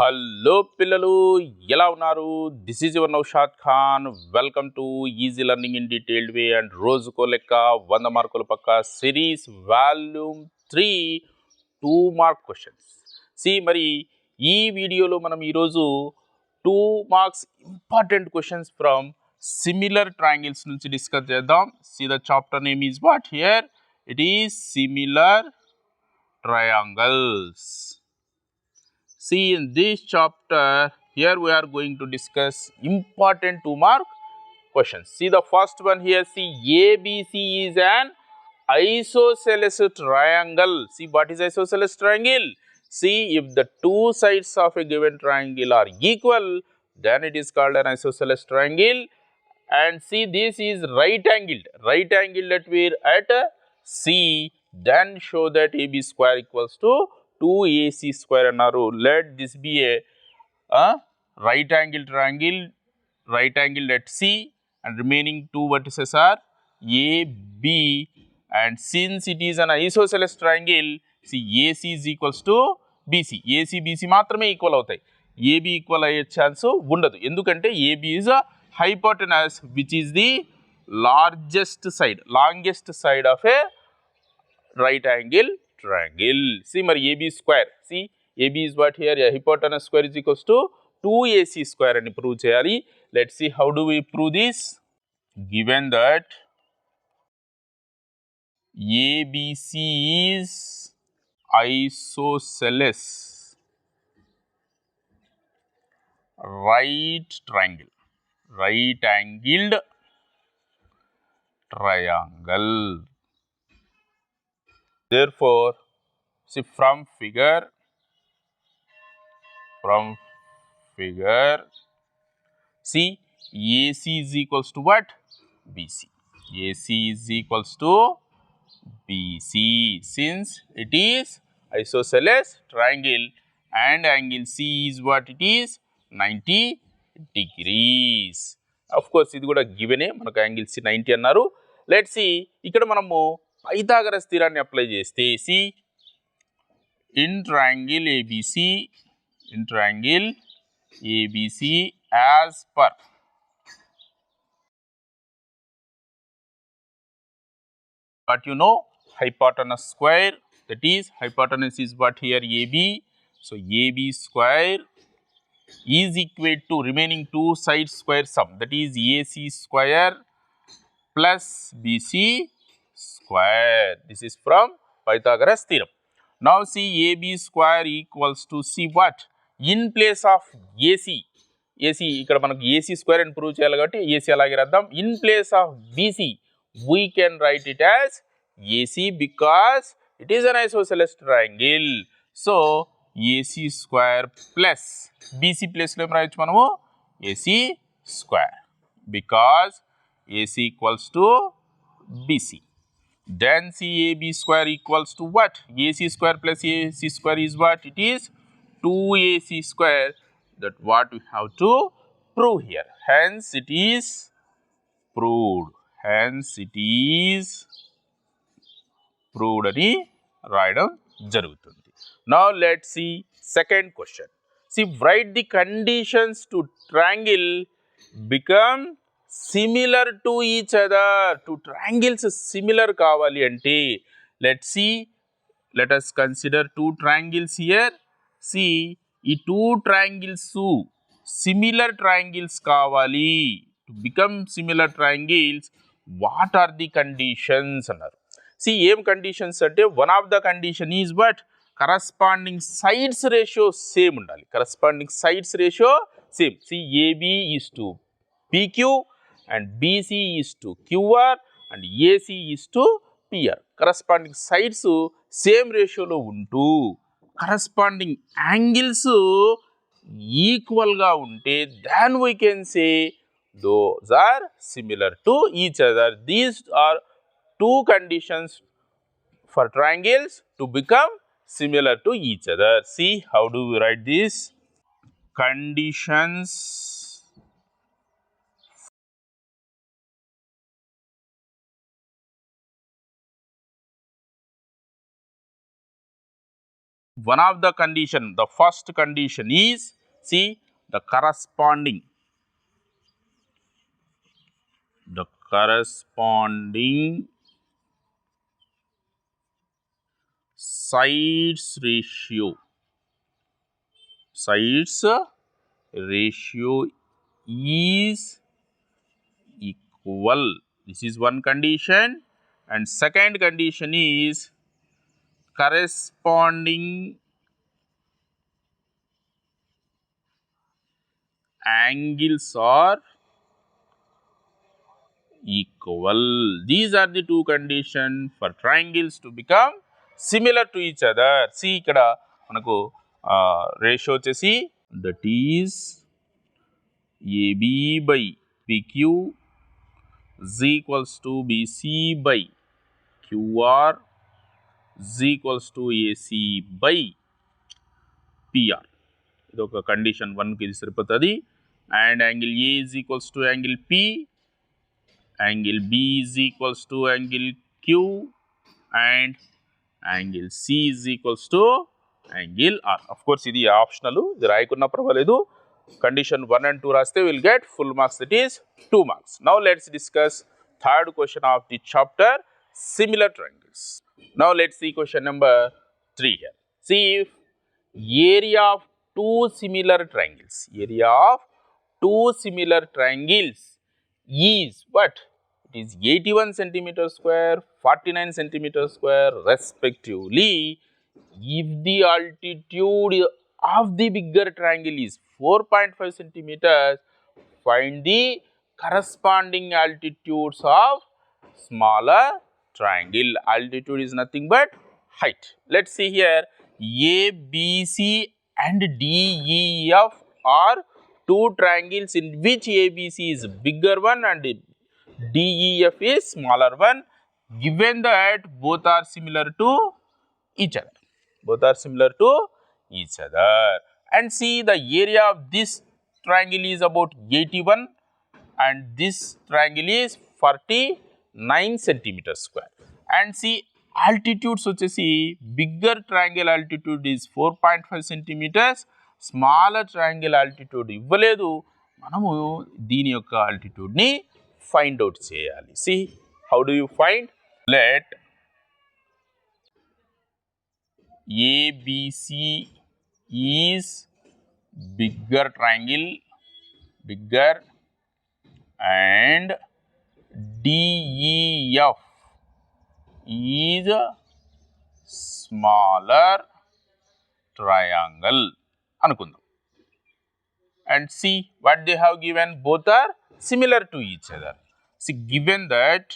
Hello పిల్లలు ఎలా ఉన్నారు? This is your Naushad Khan welcome to easy learning in detailed way and రోజుకో లెక్క వంద మార్కుల పక్క series volume three two mark questions see మరి ఈ వీడియోలో మనం ఈరోజు two marks important questions from similar triangles నుంచి డిస్కస్ చేద్దాం. See the chapter name is what here it is similar triangles See in this chapter, here we are going to discuss important two mark questions. See the first one here, see ABC is an isosceles triangle. See what is isosceles triangle? See if the two sides of a given triangle are equal, then it is called an isosceles triangle. And see this is right angled, right angled at where at C then show that AB square equals to 2AC square అన్నారు let this be a uh, right angle triangle right angle at C and remaining two vertices are AB and since it is an isosceles triangle see AC is equals to BC AC BC మాత్రమే equal అవుతాయి AB equal అయ్యే chance ఉండదు ఎందుకంటే AB is hypotenuse which is the largest side longest side of a right angle triangle. See, my AB square. See, AB is what here? Yeah, hypotenuse square is equals to 2AC square and prove cheyali. Let's see how do we prove this. Given that ABC is isosceles right triangle, right angled triangle. Therefore, see from figure, from figure, see AC is equals to what? BC. AC is equals to BC since it is isosceles triangle and angle C is what it is 90 degrees. Of course, ఇది కూడా గివెనే మనకు angle C ninety అన్నారు let see ఇక్కడ మనము Pythagoras స్థిరాన్ని apply చేస్తే see in triangle ABC in triangle ABC as per but you know hypotenuse square that is hypotenuse is what here AB so AB square is equal to remaining two sides square sum that is AC square plus BC square. This is from Pythagoras theorem. Now see AB square equals to see what? In place of AC, AC ఇక్కడ మనకు AC square అని prove చేయాలి కాబట్టి AC అలాగే రాద్దాం In place of BC we can write it as AC because it is an isosceles triangle. So AC square plus BC ప్లేస్లో ఏం రాయొచ్చు మనము AC square because AC equals to BC. Then CAB square equals to what? AC square plus AC square is what? It is 2AC square. That what we have to prove here. Hence it is proved. Hence it is proved అని రాయడం జరుగుతుంది. Now let's see second question. See write the conditions to triangle become similar to each other two triangles similar కావాలి అంటే let see let us consider two triangles here see ఈ two triangles similar triangles కావాలి. To become similar triangles what are the conditions అన్నారు. See ఏం conditions అంటే one of the condition is but corresponding sides ratio same ఉండాలి. Corresponding sides ratio same see AB is to PQ and BC is to QR and AC is to PR. Corresponding sides same రేషియోలో ఉంటూ corresponding angles ఈక్వల్గా ఉంటే then we can say those are similar to each other these are two conditions for triangles to become similar to each other see how do write these conditions one of the condition the first condition is see the corresponding. The corresponding sides ratio. Sides ratio is equal. This is one condition. And second condition is corresponding angles are equal. These are the two conditions for triangles to become similar to each other. See ఇక్కడ మనకు ratio వచ్చేసి that is AB by PQ z equals to bc by qr Z equals to AC by PR ఇది ఒక condition వన్కి ఇది సరిపోతుంది. And angle A is equals to angle P angle B is equals to angle Q and angle C is equals to angle R of course ఇది optional ఇది రాయకున్నా పర్వాలేదు. Condition one and two రాస్తే will get full marks that is two marks now let's discuss third question of the chapter similar triangles now let's see question number 3 here. See if area of two similar triangles area of two similar triangles is what? It is 81 centimeter square 49 centimeter square respectively if the altitude of the bigger triangle is 4.5 centimeters find the corresponding altitudes of smaller triangle. Altitude is nothing but height. Let's see here. A b c and d e f are two triangles in which abc is bigger one and def is smaller one given that both are similar to each other. Both are similar to each other. And see the area of this triangle is about 81 and this triangle is nine centimeter square. And see altitudes వచ్చేసి bigger triangle altitude is four point five centimeters. Smaller triangle altitude ఇవ్వలేదు. మనము దీని యొక్క ఆల్టిట్యూడ్ని find out చేయాలి. See how do you find? Let ABC is bigger triangle bigger and DEF is a smaller triangle అనుకుందాం and see what they have given both are similar to each other see given that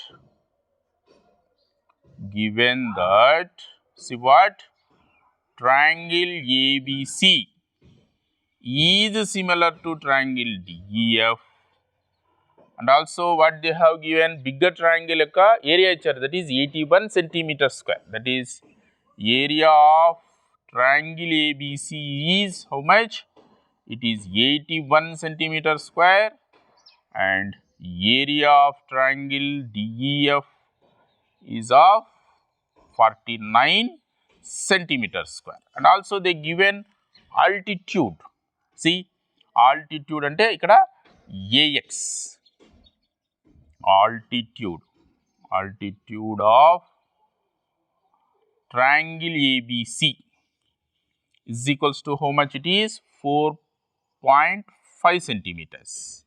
given that see what triangle ABC is similar to triangle DEF and also what they have given bigger triangle ka area HR that is 81 cm square that is area of triangle ABC is how much it is 81 cm square and area of triangle DEF is of 49 cm square and also they given altitude see altitude ante ikkada ax altitude altitude of triangle ABC is equals to how much it is 4.5 centimeters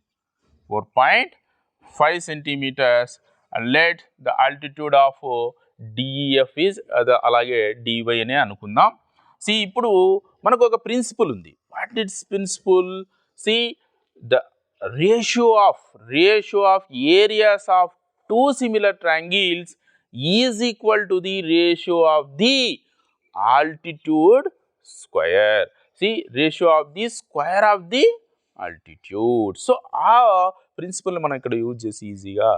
4.5 centimeters and let the altitude of uh, DEF is అది అలాగే DY అనే అనుకుందాం see ఇప్పుడు మనకు ఒక principle ఉంది what it's principle see the ratio of ratio of areas of two similar triangles is equal to the ratio of the altitude square see ratio of the square of the altitude so ఆ principle మనం ఇక్కడ use చేసి ఈజీగా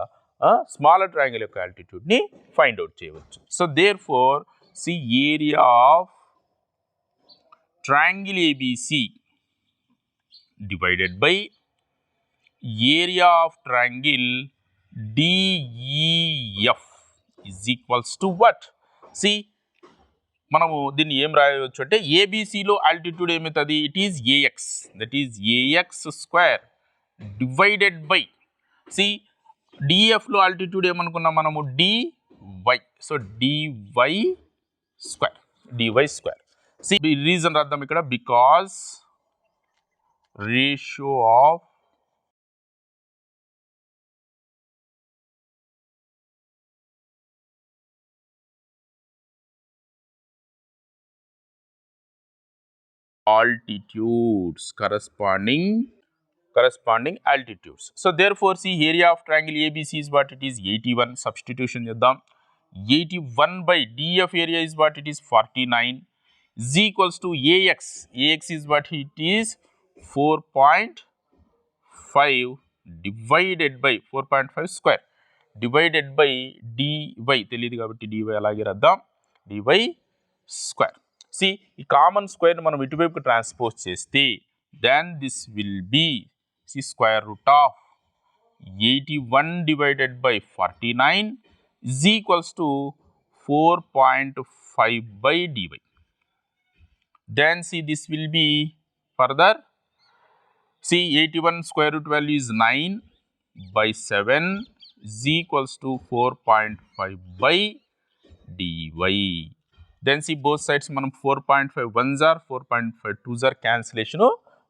smaller triangle యొక్క ఆల్టిట్యూడ్ని find out చేయవచ్చు so therefore see area of triangle ABC divided by area of triangle DEF is equals to what? See, మనము దీన్ని ఏం రాయవచ్చు అంటే ఏబిసిలో ఆల్టిట్యూడ్ ఏమవుతుంది? It is AX that is AX square divided by see డిఎఫ్లో altitude ఏమనుకున్నాం మనము? DY so DY square DY square see reason రాద్దాం ఇక్కడ. Because ratio of altitudes corresponding corresponding altitudes. So therefore, see area of triangle ABC is what it is 81 substitution చేద్దాం 81 by DF area is what it is 49 is equals to AX. AX is what it is 4.5 divided by 4.5 square divided by dy తెలియదు కాబట్టి dy అలాగే రాద్దాం dy square C ఈ common square మనం ఇటువైపుకి transpose చేస్తే then this will be see square root of eighty one divided by forty nine is equals to four point five by DY then see this will be further see eighty one square root value is nine by seven is equals to four point five by DY Then see both sides మనం four point five one జార్ four point five two జార్ cancellation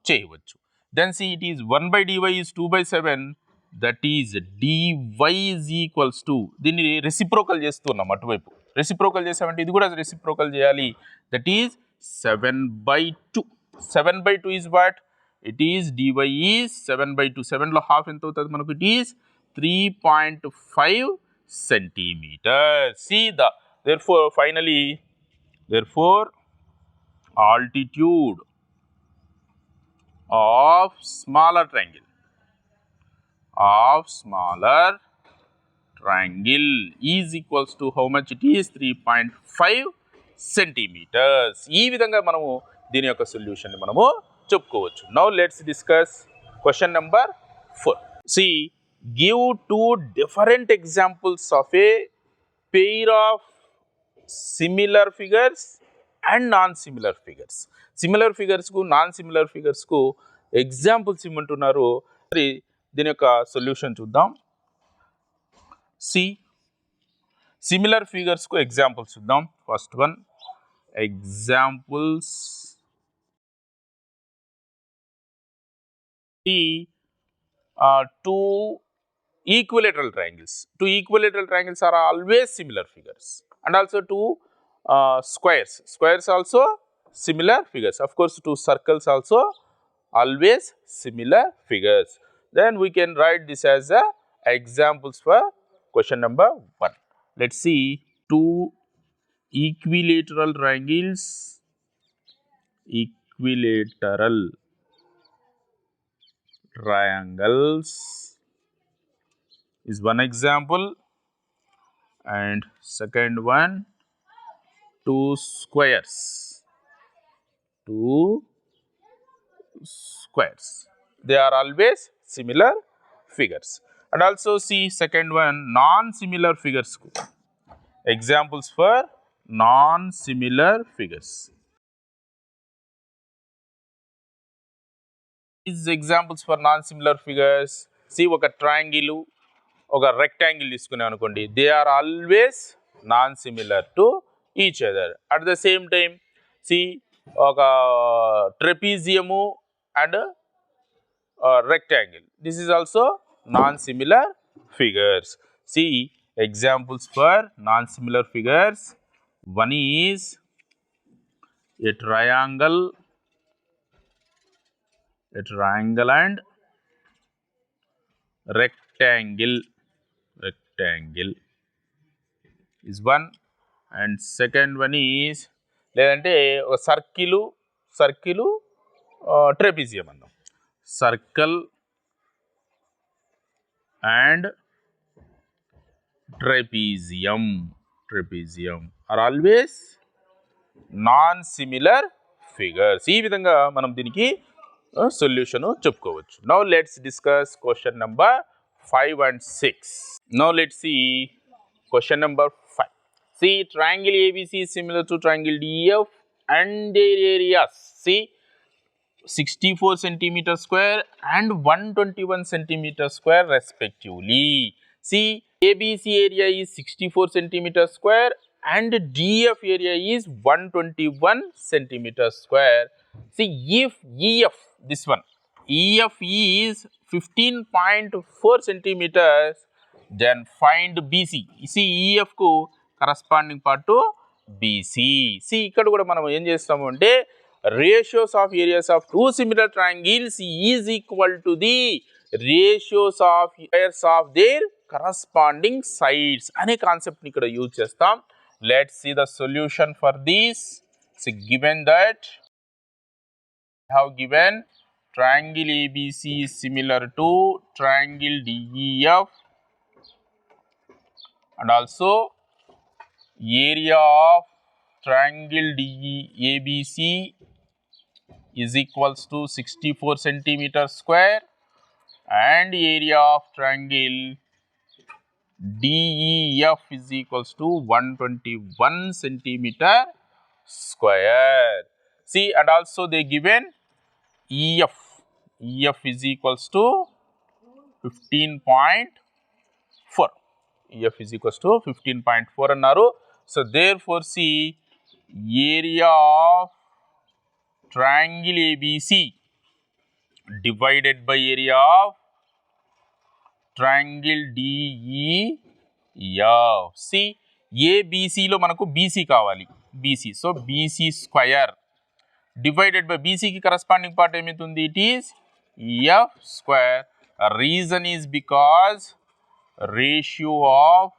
చేయవచ్చు. Then see it is one by DY is two by seven that is DY is equals to దీన్ని reciprocal చేస్తున్నాం అటువైపు. Reciprocal చేసామంటే ఇది కూడా రెసిప్రోకల్ చేయాలి. That is seven by two seven by two is what it is DY is seven by two సెవెన్లో half ఎంత అవుతుంది మనకు? It is three point five centimeter see the therefore finally therefore altitude of smaller triangle of smaller triangle is equals to how much it is 3.5 centimetres ఈ విధంగా మనము దీని యొక్క solution మనము చెప్పుకోవచ్చు now let's discuss question number four see give two different examples of a pair of Similar figures and non similar figures similar ఫిగర్స్కు non similar ఫిగర్స్కు examples ఇమ్మంటున్నారు మరి దీని యొక్క సొల్యూషన్ చూద్దాం సి సిమిలర్ ఫిగర్స్కు ఎగ్జాంపుల్స్ చూద్దాం ఫస్ట్ వన్ ఎగ్జాంపుల్స్ ఈ two equilateral triangles. Two equilateral triangles are always similar figures and also two uh, squares. Squares also similar figures. Of course, two circles also always similar figures. Then we can write this as a examples for question number one. Let's see two equilateral triangles. Equilateral triangles is one example and second one two squares two squares they are always similar figures and also see second one non similar figures examples for non similar figures these examples for non similar figures see ఒక triangle ఒక rectangle తీసుకున్నాం అనుకోండి. They are always non similar to each other at the same time see ఒక trapezium and rectangle this is also non similar figures see examples for non similar figures one is a triangle a triangle and rectangle rectangle is one. And second one is లేదంటే ఒక circle circle trapezium అన్నాం. Circle and trapezium trapezium are always non similar figures ఈ విధంగా మనం దీనికి solution చెప్పుకోవచ్చు. Now let's discuss question number 5 and 6. Now let us see question number 5. See triangle ABC is similar to triangle DF and their areas. See 64 centimeter square and 121 centimeter square respectively. See ABC area is 64 centimeter square and DF area is 121 centimeter square. See if EF this one EF is 15.4 centimeters, then find BC. See, EF కు corresponding part BC see ఇక్కడ కూడా మనం ఏం చేస్తాము అంటే ratios of areas of two similar triangles is equal to the ratios of areas of their corresponding sides అనే కాన్సెప్ట్ని ఇక్కడ యూజ్ చేస్తాం. Let see the solution for these given that have given triangle ABC is similar to triangle DEF and also area of triangle ABC is equals to 64 centimeter square and area of triangle DEF is equals to 121 centimeter square. See and also they given EF. EF is equals to 15.4. EF is equals to 15.4 అన్నారు. So therefore see area of triangle ABC divided by area of triangle DEF see ఏబిసిలో మనకు BC కావాలి. BC so BC square divided by బీసీకి corresponding part ఏమవుతుంది? It is F square reason is because ratio of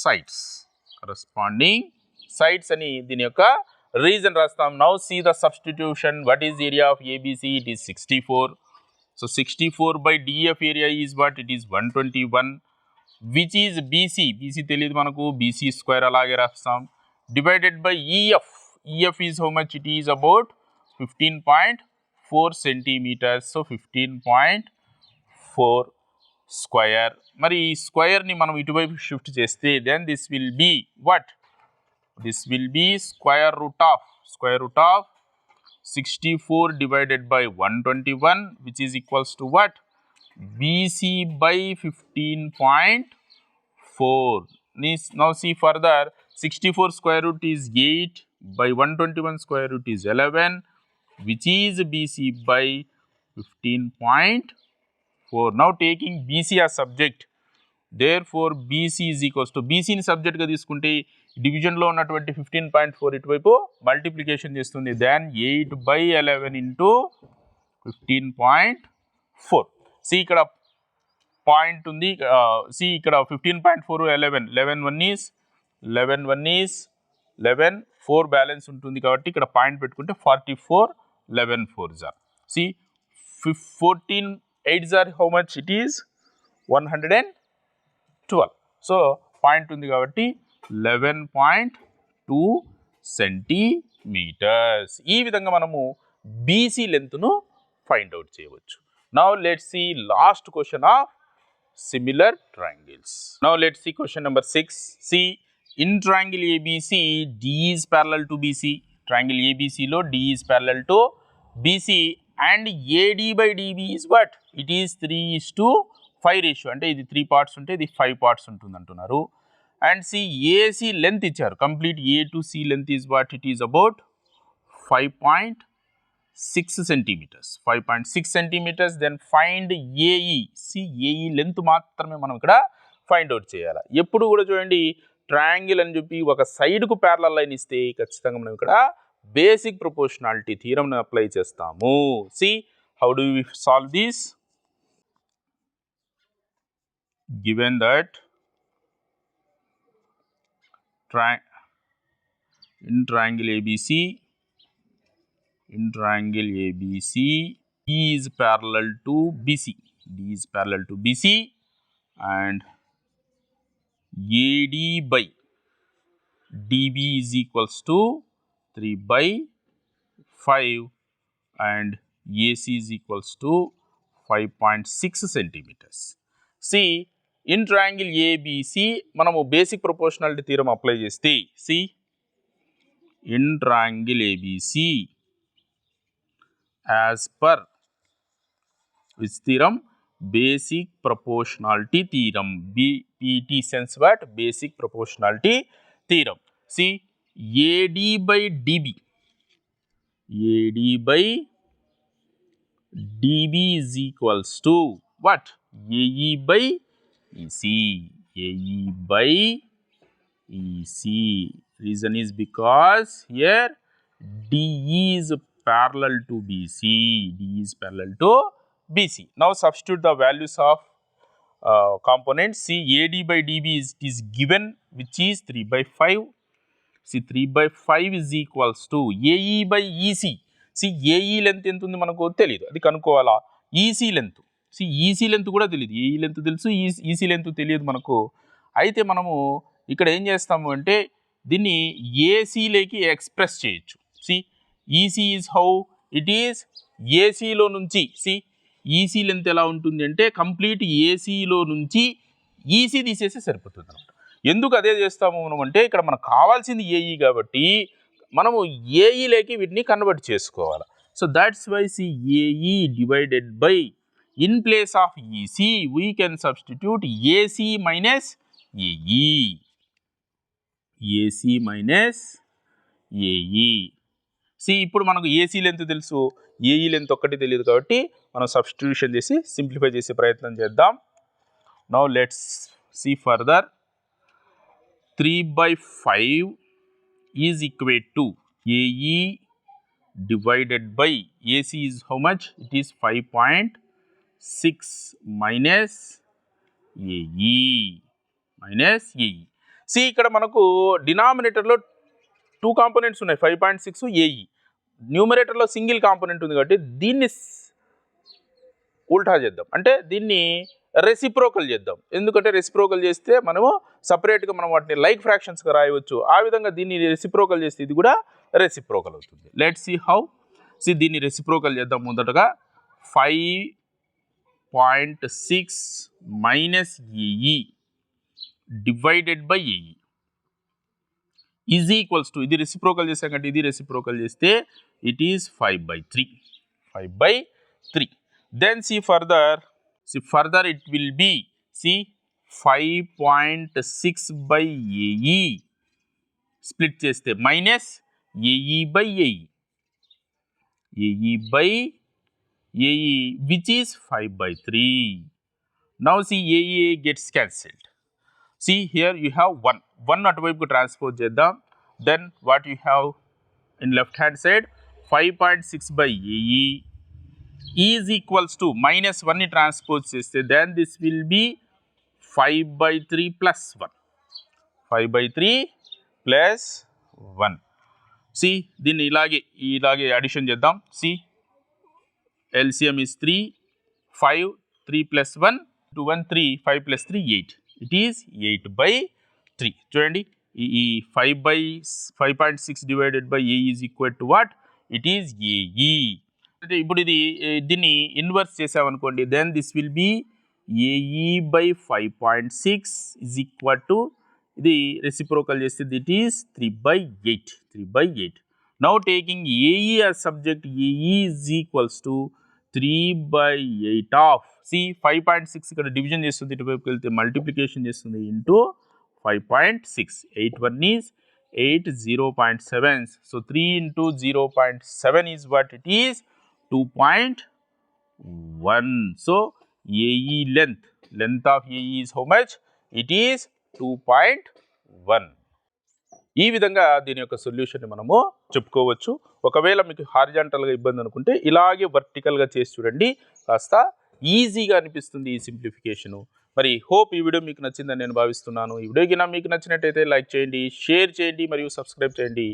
sides corresponding sides అని దీని యొక్క reason రాస్తాం now see the substitution what is area of ABC it is sixty four so sixty four by DF area is what it is one twenty one which is BC BC తెలియదు మనకు BC square అలాగే రాస్తాం divided by EF EF is how much it is about fifteen point four centimetres so fifteen point four square మరి ఈ స్క్వయర్ని మనం ఇటువైపు shift చేస్తే then this will be what this will be square root of square root of sixty four divided by one twenty one which is equals to what BC by fifteen point four now see further sixty four square root is eight by one twenty one square root is eleven which is BC by fifteen point four now taking BC a subject therefore BC is equals to బీసీని సబ్జెక్ట్గా తీసుకుంటే డివిజన్లో ఉన్నటువంటి fifteen point four ఇటువైపు multiplication చేస్తుంది then eight by eleven into fifteen point four see ఇక్కడ point ఉంది see ఇక్కడ fifteen point four eleven eleven one is eleven one is eleven four balance ఉంటుంది కాబట్టి ఇక్కడ పాయింట్ పెట్టుకుంటే forty four eleven four are see fif fourteen eight jar how much it is one hundred and twelve so point ఉంది కాబట్టి 11.2 centimetres ఈ విధంగా మనము BC లెంత్ను ఫైండ్ అవుట్ చేయవచ్చు. Now let see last question of similar triangles now let see question number six see in triangle ABC DE is parallel to BC triangle ఏబీసీలో DE is parallel to BC and AD by DB is but it is three is to five ratio అంటే ఇది three parts ఉంటే ఇది five parts ఉంటుంది అంటున్నారు and see AC length ఇచ్చారు. Complete A to C length is what it is about five point six centimeters five point six centimeters then find AE see AE length మాత్రమే మనం ఇక్కడ find out చేయాలి. ఎప్పుడు కూడా చూడండి ట్రయాంగిల్ అని చెప్పి ఒక సైడ్కు ప్యారలల్ లైన్ ఇస్తే ఖచ్చితంగా మనం ఇక్కడ బేసిక్ ప్రపోర్షనాలిటీ థీరంను అప్లై చేస్తాము. See how do we solve this given that try in triangle ABC in triangle ABC D is parallel to BC D is parallel to BC and AD by DB is equals to 3 by 5 and AC is equals to 5.6 centimeters. See, in triangle ABC మనము basic proportionality theorem apply చేస్తే see in triangle ABC as per విస్తీరం basic proportionality theorem BPT sense but basic proportionality theorem see AD by DB AD by DB equals to what AE by EC. AE by EC. Reason is because here DE is parallel to BC. DE is parallel to BC. Now substitute the values of uh, components. See AD by DB is, is given which is 3 by 5 see three by five is equals to AE by EC see AE length ఎంత ఉంది మనకు తెలియదు అది కనుక్కోవాలా EC length see EC length కూడా తెలియదు ఈ length తెలుసు ఈసీ లెంత్ తెలియదు మనకు. అయితే మనము ఇక్కడ ఏం చేస్తాము అంటే దీన్ని ఏసీలోకి ఎక్స్ప్రెస్ చేయొచ్చు. See EC is how it is ఏసీలో నుంచి సి ఈసీ లెంత్ ఎలా ఉంటుంది అంటే కంప్లీట్ ఏసీలో నుంచి ఈసీ తీసేస్తే సరిపోతుంది అనమాట ఎందుకు అదే చేస్తాము మనం అంటే ఇక్కడ మనకు కావాల్సింది ఏఈ కాబట్టి మనము ఏఈలోకి వీటిని కన్వర్ట్ చేసుకోవాలి. So that's why see AE divided by in place of EC we can substitute AC minus AE AC minus AE see ఇప్పుడు మనకు ఏసీ లెంత్ తెలుసు ఏఈ లెంత్ ఒక్కటి తెలియదు కాబట్టి మనం సబ్స్టిట్యూషన్ చేసి సింప్లిఫై చేసే ప్రయత్నం చేద్దాం. Now let's see further three by five is equate to AE divided by AC is how much it is five point 5.6 minus AE minus AE see ఇక్కడ మనకు డినామినేటర్లో టూ కాంపోనెంట్స్ ఉన్నాయి. ఫైవ్ పాయింట్ సిక్స్ ఏఈ న్యూమరేటర్లో single component ఉంది కాబట్టి దీన్ని ఉల్టా చేద్దాం. అంటే దీన్ని రెసిప్రోకల్ చేద్దాం. ఎందుకంటే రెసిప్రోకల్ చేస్తే మనము సపరేట్గా మనం వాటిని లైక్ ఫ్రాక్షన్స్గా రాయవచ్చు. ఆ విధంగా దీన్ని రెసిప్రోకల్ చేస్తే ఇది కూడా రెసిప్రోకల్ అవుతుంది. Let see how. సి దీన్ని రెసిప్రోకల్ చేద్దాం. మొదటగా five point six minus AE divided by AE is equals to ఇది రెసిప్రోకల్ చేసాం కంటే ఇది రెసిప్రోకల్ చేస్తే it is five by three five by three then see further see further it will be see 5.6 by AE split చేస్తే minus AE by AE AE by AE which is five by three now see AE gets cancelled see here you have one one అటువైపుకు transpose చేద్దాం then what you have in left hand side five point six by AE is equals to minus వన్ని transpose చేస్తే then this will be five by three plus one five by three plus one see దీన్ని ఇలాగే ఇలాగే addition చేద్దాం C LCM is three five three plus one two one three five plus three eight it is eight by three చూడండి. ఈ ఈ five by five point six divided by A is equal to what it అంటే ఇప్పుడు ఇది దీన్ని inverse చేసామనుకోండి then this will be AE by five point six is equal to ఇది reciprocal చేస్తే that is three by eight three by eight now taking AE as subject AE is equals to three by eight of C five point six ఇక్కడ division చేస్తుంది ఇటువైపుకి వెళ్తే multiplication చేస్తుంది into five point six eight one is eight zero point seven so three into zero point seven is what it is two point one so AE length length of AE is how much it is two point one ఈ విధంగా దీని యొక్క సొల్యూషన్ని మనము చెప్పుకోవచ్చు. ఒకవేళ మీకు హారిజాంటల్గా ఇబ్బంది అనుకుంటే ఇలాగే వర్టికల్గా చేసి చూడండి. కాస్త ఈజీగా అనిపిస్తుంది ఈ సింప్లిఫికేషను మరి హోప్ ఈ వీడియో మీకు నచ్చిందని నేను భావిస్తున్నాను. ఈ వీడియో కింద మీకు నచ్చినట్టయితే లైక్ చేయండి షేర్ చేయండి మరియు సబ్స్క్రైబ్ చేయండి.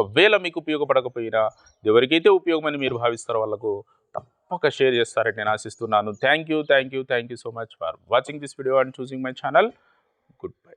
ఒకవేళ మీకు ఉపయోగపడకపోయినా ఎవరికైతే ఉపయోగమని మీరు భావిస్తారో వాళ్ళకు తప్పక షేర్ చేస్తారని నేను ఆశిస్తున్నాను. Thank you thank you thank you so much for watching this video and choosing my channel good bye